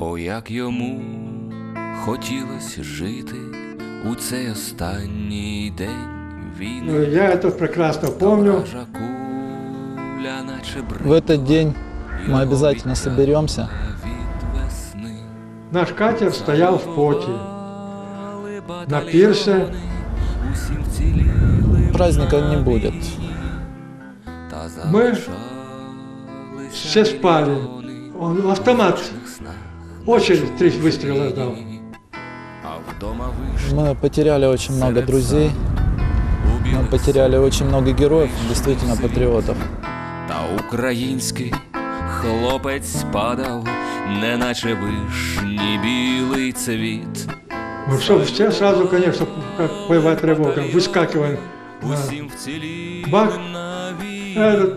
О, як йому хотілося жити у цей останній день війни. Ну, Я это прекрасно помню. Ворожа куля, наче В этот день мы брила, обязательно соберемся. від весни. Наш катер стоял в поте. Пали На пирсе усім вціліли Праздника не будет. та Ми залишалися все спали. вони Он автомат. в снах. Очередь три выстрела дал. А вдома вийшли Мы потеряли очень много друзей, у мы білих потеряли очень много героев, действительно патриотов. Та український хлопець падав, неначе вишні білий цвіт. Ну что, все сразу, конечно, как боевая тревога, выскакиваем. на Усім вціліли Бах. на війні. Этот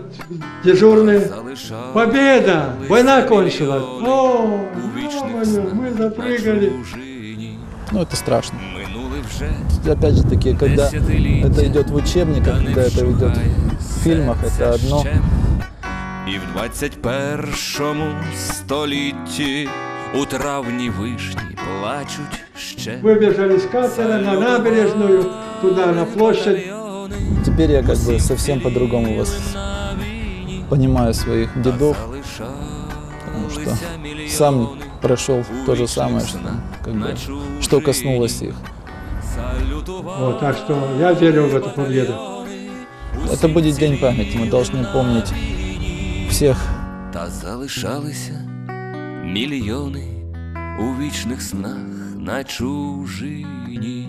дежурный. Залишали Победа! Война кончилась! О, у вічних ё-моё, снах мы на запрыгали. чужині. Ну, это страшно. Минули вже Опять же таки, когда десятиліття, это идет в учебниках, та не когда это идет вщухає в фильмах, серця это одно. ще. І в 21 столітті у травні вишні плачуть ще. Выбежали с катера на набережную, туда, на площадь. Теперь я как бы совсем по-другому вас понимаю своих дедов, потому что сам прошел то же самое, что, как бы, что коснулось их. Вот, так что я верю в эту победу. Это будет день памяти, мы должны помнить всех Та залишалися мільйони у вічних снах на чужині.